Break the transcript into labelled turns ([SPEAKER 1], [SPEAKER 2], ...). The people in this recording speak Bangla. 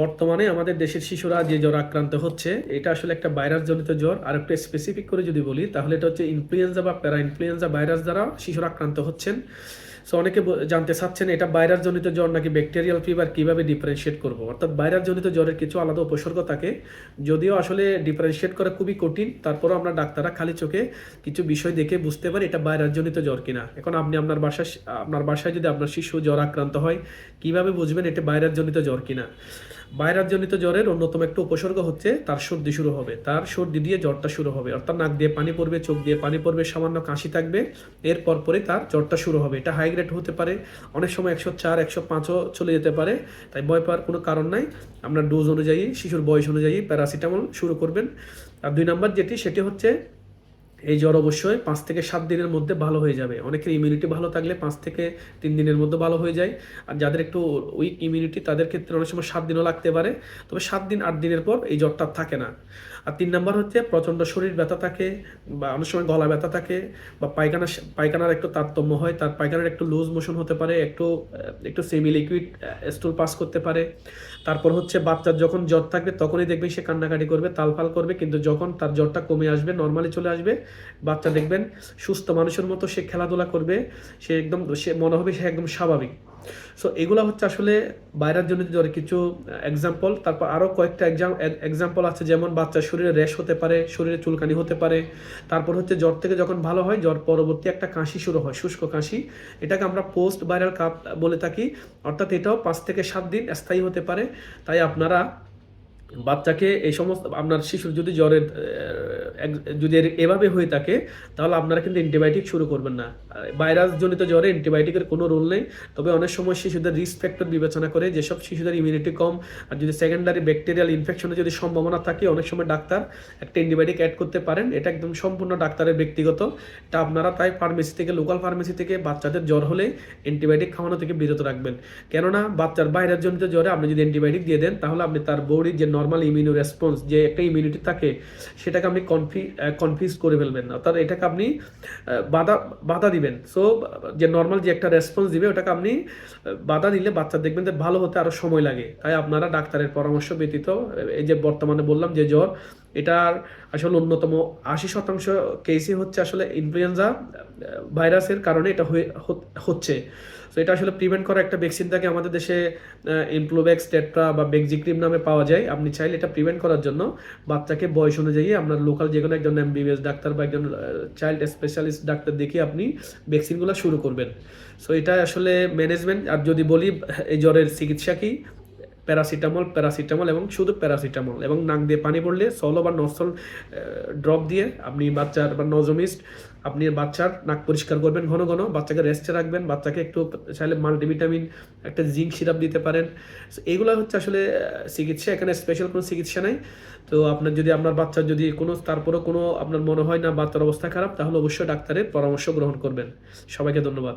[SPEAKER 1] বর্তমানে আমাদের দেশের শিশুরা যে জ্বর আক্রান্ত হচ্ছে, এটা আসলে একটা ভাইরাস জনিত জ্বর। আর একটু স্পেসিফিক করে যদি বলি, তাহলে এটা হচ্ছে ইনফ্লুয়েঞ্জা বা প্যারা ইনফ্লুয়েঞ্জা ভাইরাস দ্বারা শিশুরা আক্রান্ত হচ্ছেন। সো অনেকে জানতে চাচ্ছেন, এটা ভাইরাস জনিত জ্বর নাকি ব্যাকটেরিয়াল ফিভার কীভাবে ডিফারেন্সিয়েট করব? অর্থাৎ ভাইরাস জনিত জ্বরের কিছু আলাদা উপসর্গ থাকে। যদিও আসলে ডিফারেন্সিয়েট করা খুবই কঠিন, তারপরও আমরা ডাক্তাররা খালি চোখে কিছু বিষয় দেখে বুঝতে পারি এটা ভাইরাস জনিত জ্বর কিনা। এখন আপনি আপনার বাসায় আপনার বাসায় যদি আপনার শিশু জ্বর আক্রান্ত হয়, কীভাবে বুঝবেন এটা ভাইরাস জনিত জ্বর কিনা? ভাইরাস জনিত জ্বরের অন্যতম একটা উপসর্গ হচ্ছে তার সর্দি শুরু হবে। তার সর্দি দিয়ে জ্বরটা শুরু হবে। অর্থাৎ নাক দিয়ে পানি পড়বে, চোখ দিয়ে পানি পড়বে, সামান্য কাশি থাকবে। এরপর পরে তার জ্বরটা শুরু হবে। এটা হাই গ্রেড হতে পারে। অনেক সময় একশো চার, একশো পাঁচও চলে যেতে পারে। তাই ভয় পাওয়ার কোনো কারণ নাই। আপনার ডোজ অনুযায়ী, শিশুর বয়স অনুযায়ী প্যারাসিটামল শুরু করবেন। আর দুই নম্বর যেটি, সেটি হচ্ছে এই জ্বর অবশ্যই পাঁচ থেকে সাত দিনের মধ্যে ভালো হয়ে যাবে। অনেকের ইমিউনিটি ভালো থাকলে পাঁচ থেকে তিন দিনের মধ্যে ভালো হয়ে যায়। আর যাদের একটু উইক ইমিউনিটি তাদের ক্ষেত্রে অনেক সময় সাত দিনও লাগতে পারে। তবে সাত দিন, আট দিনের পর এই জ্বরটা থাকে না। আর তিন নাম্বার হচ্ছে প্রচণ্ড শরীর ব্যথা থাকে বা অনেক সময় গলা ব্যথা থাকে বা পায়খানা, পায়খানার একটু তারতম্য হয়, তার পায়খানার একটু লুজ মোশন হতে পারে, একটু একটু সেমি লিকুইড স্টুল পাস করতে পারে। তারপর হচ্ছে বাচ্চার যখন জ্বর থাকবে, তখনই দেখবেন সে কান্নাকাটি করবে তালফাল করবে, কিন্তু যখন তার জ্বরটা কমে আসবে নর্মালি চলে আসবে বাচ্চা দেখবেন, সুস্থ মানুষের মতো সে খেলাধুলা করবে, সে একদম, সে মনে হবে সে একদম স্বাভাবিক। সো এগুলো হচ্ছে আসলে বাইরের জন্য জ্বরে কিছু এক্সাম্পল তারপর আরও কয়েকটা এক্সাম এক্সাম্পল আছে, যেমন বাচ্চার শরীরে র্যাশ হতে পারে, শরীরে চুলকানি হতে পারে, তারপর হচ্ছে জ্বর থেকে যখন ভালো হয়, জ্বর পরবর্তী একটা কাশি শুরু হয়, শুষ্ক কাশি। এটাকে আমরা পোস্ট ভাইরাল কাপ বলে থাকি, অর্থাৎ এটাও পাঁচ থেকে সাত দিন স্থায়ী হতে পারে। তাই আপনারা বাচ্চাকে এই সমস্ত, আপনার শিশুর যদি জ্বরের যদি এভাবে হয়ে থাকে, তাহলে আপনারা কিন্তু অ্যান্টিবায়োটিক শুরু করবেন না। ভাইরাস জনিত জ্বরে অ্যান্টিবায়োটিকের কোনো রোল নেই। তবে অনেক সময় শিশুদের রিস্ক ফ্যাক্টর বিবেচনা করে যেসব শিশুদের ইমিউনিটি কম, আর যদি সেকেন্ডারি ব্যাকটেরিয়াল ইনফেকশনের যদি সম্ভাবনা থাকে, অনেক সময় ডাক্তার একটা অ্যান্টিবায়োটিক অ্যাড করতে পারেন। এটা একদম সম্পূর্ণ ডাক্তারের ব্যক্তিগত। এটা আপনারা তাই ফার্মেসি থেকে লোকাল ফার্মেসি থেকে বাচ্চাদের জ্বর হলে অ্যান্টিবায়োটিক খাওয়ানো থেকে বিরত রাখবেন। কেননা, বাচ্চার বাইরের জনিত জ্বরে আপনি যদি অ্যান্টিবায়োটিক দিয়ে দেন, তাহলে আপনি তার বডির যে নর্মাল ইমিউনো রেসপন্স যে একটা ইমিউনিটি থাকে, সেটাকে আপনি কনফি কনফিউজ করে ফেলবেন অর্থাৎ এটাকে আপনি বাধা বাধা দিবেন। সো যে নর্মাল যে একটা রেসপন্স দিবে, ওটাকে আপনি বাধা দিলে বাচ্চা দেখবেন যে ভালো হতে আরও সময় লাগে। তাই আপনারা ডাক্তারের পরামর্শ ব্যতীত, এই যে বর্তমানে বললাম যে জ্বর এটার আসলে অন্যতম আশি শতাংশ কেসই হচ্ছে আসলে ইনফ্লুয়েঞ্জা ভাইরাসের কারণে এটা হচ্ছে। তো এটা আসলে প্রিভেন্ট করা একটা ভ্যাকসিন থাকে আমাদের দেশে ইমপ্লোভ্যাক্স টেট্রা বা বেক্সিক্রিম নামে পাওয়া যায়। আপনি চাইলে এটা প্রিভেন্ট করার জন্য বাচ্চাকে বয়স অনুযায়ী আপনার লোকাল যে কোনো একজন এমবিবিএস ডাক্তার বা একজন চাইল্ড স্পেশালিস্ট ডাক্তার দেখিয়ে আপনি ভ্যাকসিনগুলো শুরু করবেন। সো এটা আসলে ম্যানেজমেন্ট আর যদি বলি, এই জ্বরের চিকিৎসা কি? প্যারাসিটামল প্যারাসিটামল এবং শুধু প্যারাসিটামল। এবং নাক দিয়ে পানি পড়লে সলো বা নসল ড্রপ দিয়ে আপনি বাচ্চার বা নজমিস্ট আপনি বাচ্চার নাক পরিষ্কার করবেন ঘন ঘন, বাচ্চাকে রেস্টে রাখবেন, বাচ্চাকে একটু চাইলে মাল্টিভিটামিন একটা জিঙ্ক সিরাপ দিতে পারেন। এগুলো হচ্ছে আসলে চিকিৎসা, এখানে স্পেশাল কোনো চিকিৎসা নাই। তো আপনার যদি আপনার বাচ্চার যদি কোনো, তারপরেও কোনো আপনার মনে হয় না বাচ্চার অবস্থা খারাপ, তাহলে অবশ্যই ডাক্তারের পরামর্শ গ্রহণ করবেন। সবাইকে ধন্যবাদ।